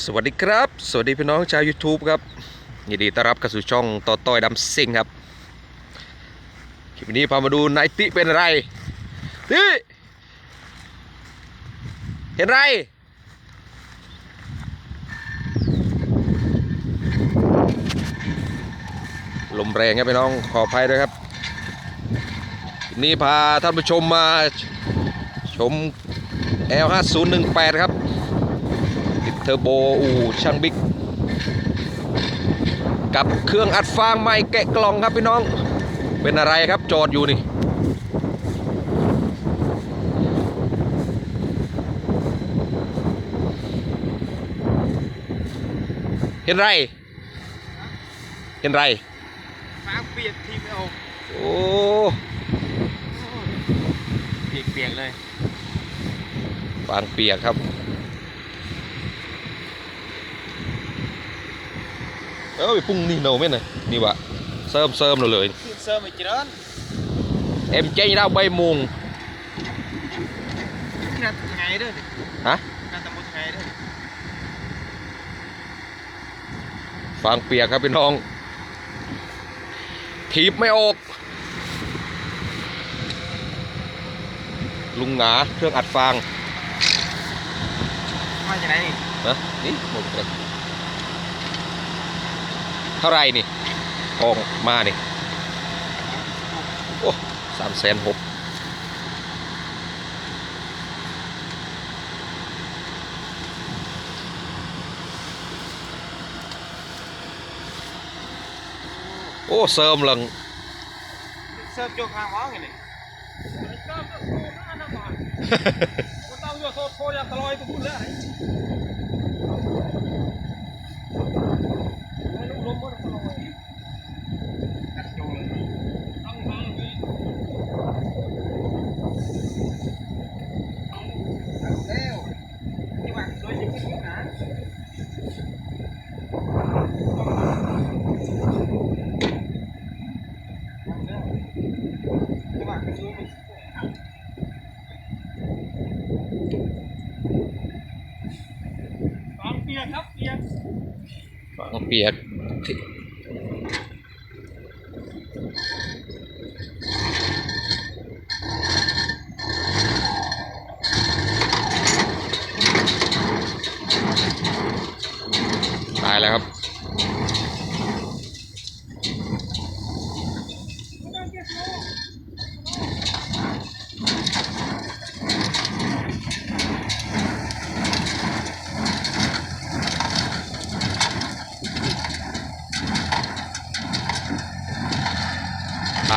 สวัสดีครับ สวัสดีพี่น้องชาว YouTube ครับยินดีต้อนรับเข้าสู่ช่องต่อต้อยดำซิงครับ คลิปนี้พามาดูนายติเป็นอะไรติเห็นไร ลมแรงครับพี่น้องขออภัยด้วยครับนี้พาท่านผู้ชมมาชม L5018 ครับ เทอร์โบอูช่างบิ๊กกับเครื่องอัดฟางใหม่แกะกล่องครับพี่น้อง เป็นอะไรครับจอดอยู่นี่ เห็นไร เห็นไรฟ้าเปียกทีไม่เอาโอ้เปียกเปียกๆเลยฟางเปียกครับ เอ้ยพุ่งนี่โนไม่น่ะนี่วะเสริมเสริมเราเลยขึ้นเซิร์ฟอีกจีนนเอ็มเจนเราใบมุงนัดไงเด้อนี่ฮะนัดตะมุดไงเด้อฟางเปียกครับพี่น้อง ถีบไม่ออก ลุงหงาเครื่องอัดฟางมาจากไหนนี่นะนี่หมดเลย เท่าไหรนี่ทองมานี่โอ้สามแสนหกโอ้เสริมหลังเซิร์ฟโยกทางว้าวไงนี่เซิร์ฟก็โคตรน่าหน้าบ้านกูต้องโยกโซโคตรอยากตลอยตัวพูดเลยให้ลูกล้มก็ตลอยกัดโจเลยต้องฟังเลยแล้วนี่ว่าโดยจริงๆนะ ฟางเปียกครับเปียก เปียกตายแล้วครับ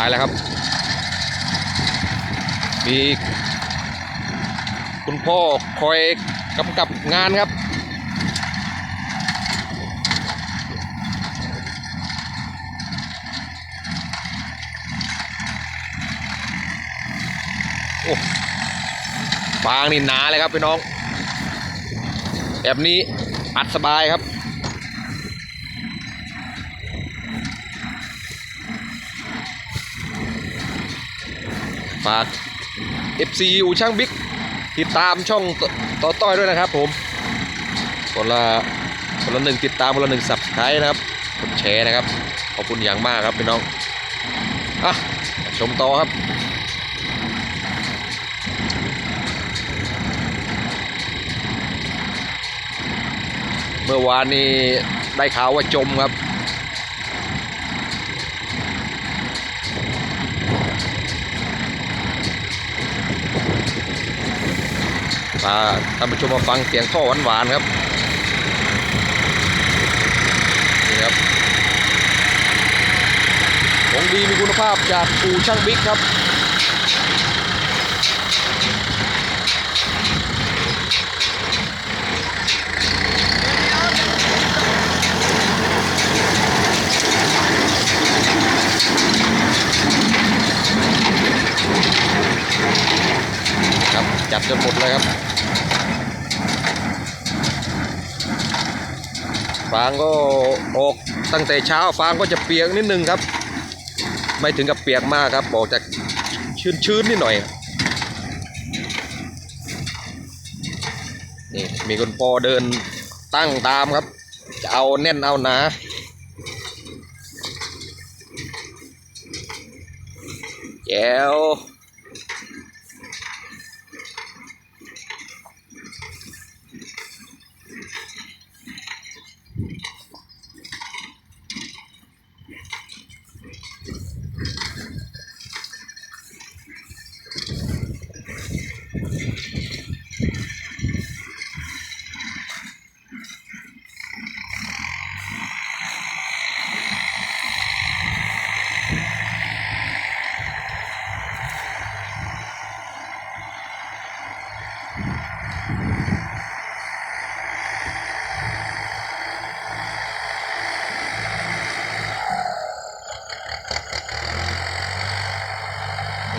ายแล้วครับ มีคุณพ่อคอยกำกับงานครับ โอ้ฟางนี่หนาเลยครับพี่น้อง แบบนี้อัดสบายครับ ฝาก FC อูช่างบิ๊กติดตามช่องตต่อต้อยด้วยนะครับผมคนละคนละหนึ่งติดตามคนละหนึ่งสับสไครต์นะครับกดแชร์นะครับ ขอบคุณอย่างมากครับพี่น้องอะชมต่อครับเมื่อวานนี้ได้ข่าวว่าจมครับ พาท่านผู้ชมมาฟังเสียงท่อหวานๆครับนี่ครับของดีมีคุณภาพจากปูช่างบิ๊กครับครับจัดจนหมดเลยครับ ฟางก็ออกตั้งแต่เช้าฟางก็จะเปียกนิดนึงครับ ไม่ถึงกับเปียกมากครับออกจากชื้นๆนิดหน่อยนี่มีคนพอเดินตั้งตามครับ จะเอาแน่นเอาหนาแก้ว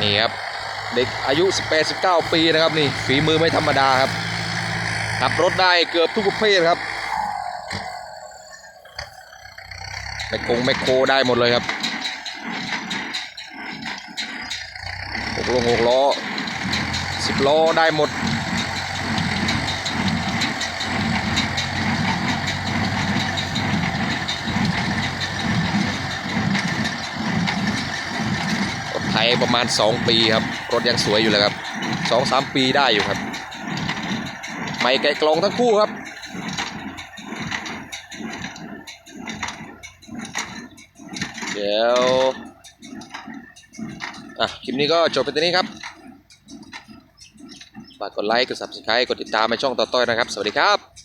นี่ครับเด็กอายุ 18-19 ปีนะครับนี่ฝีมือไม่ธรรมดาครับขับรถได้เกือบทุกประเภทครับแมคโคงแมคโครได้หมดเลยครับหกลงหกล้อสิบล้อได้หมด ถไทยประมาณ 2 ปีครับ รถยังสวยอยู่เลยครับ2-3ปีได้อยู่ครับ ไม่แกะกลองทั้งคู่ครับ เดี๋ยว อะ คลิปนี้ก็จบไปตรงนี้ครับฝากกดไลค์ กด subscribe กดติดตามในช่องต่อต้อยนะครับ สวัสดีครับ